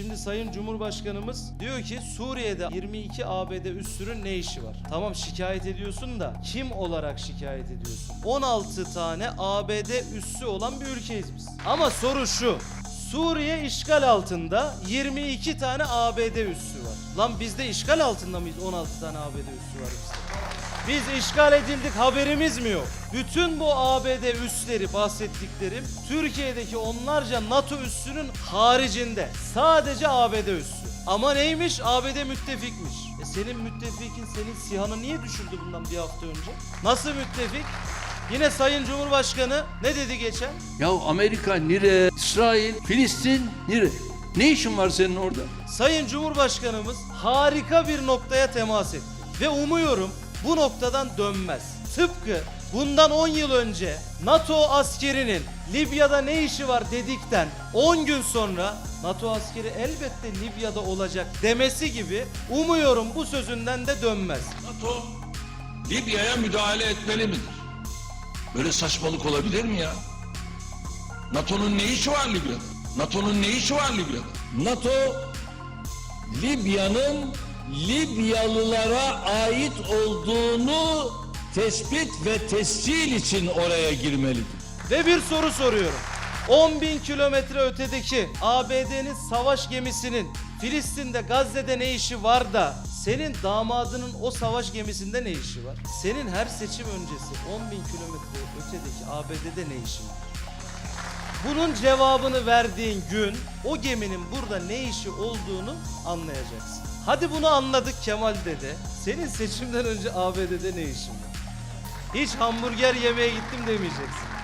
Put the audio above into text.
Şimdi Sayın Cumhurbaşkanımız diyor ki Suriye'de 22 ABD üssünün ne işi var? Tamam şikayet ediyorsun da kim olarak şikayet ediyorsun? 16 tane ABD üssü olan bir ülkeyiz biz. Ama soru şu. Suriye işgal altında 22 tane ABD üssü var. Lan biz de işgal altında mıyız? 16 tane ABD üssü var bizde. Biz işgal edildik haberimiz mi yok? Bütün bu ABD üsleri bahsettiklerim Türkiye'deki onlarca NATO üssünün haricinde. Sadece ABD üssü. Ama neymiş? ABD müttefikmiş. E senin müttefikin senin sihanı niye düşürdü bundan bir hafta önce? Nasıl müttefik? Yine Sayın Cumhurbaşkanı ne dedi geçen? Ya Amerika nire, İsrail, Filistin nire? Ne işin var senin orada? Sayın Cumhurbaşkanımız harika bir noktaya temas etti. Ve umuyorum bu noktadan dönmez. Tıpkı bundan 10 yıl önce NATO askerinin Libya'da ne işi var dedikten 10 gün sonra NATO askeri elbette Libya'da olacak demesi gibi umuyorum bu sözünden de dönmez. NATO Libya'ya müdahale etmeli midir? Böyle saçmalık olabilir mi ya? NATO'nun ne işi var Libya'da? NATO'nun ne işi var Libya'da? NATO Libya'nın Libyalılara ait olduğunu tespit ve tescil için oraya girmelidir. Ve bir soru soruyorum. 10 bin kilometre ötedeki ABD'nin savaş gemisinin Filistin'de Gazze'de ne işi var da senin damadının o savaş gemisinde ne işi var? Senin her seçim öncesi 10 bin kilometre ötedeki ABD'de ne işin var? Bunun cevabını verdiğin gün o geminin burada ne işi olduğunu anlayacaksın. Hadi bunu anladık Kemal dede. Senin seçimden önce ABD'de ne işin var? Hiç hamburger yemeye gittim demeyeceksin.